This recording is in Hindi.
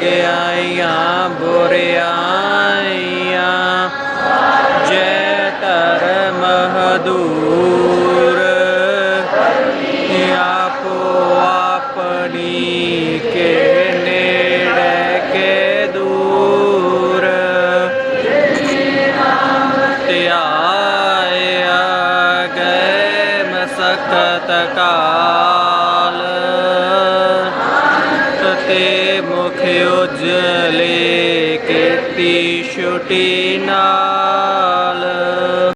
गया बुरियाया जय तर महदूर। आपो अपनी के दूर। त्याया काल। মুখে উজ্জ্বলে কীর্তি শুটি না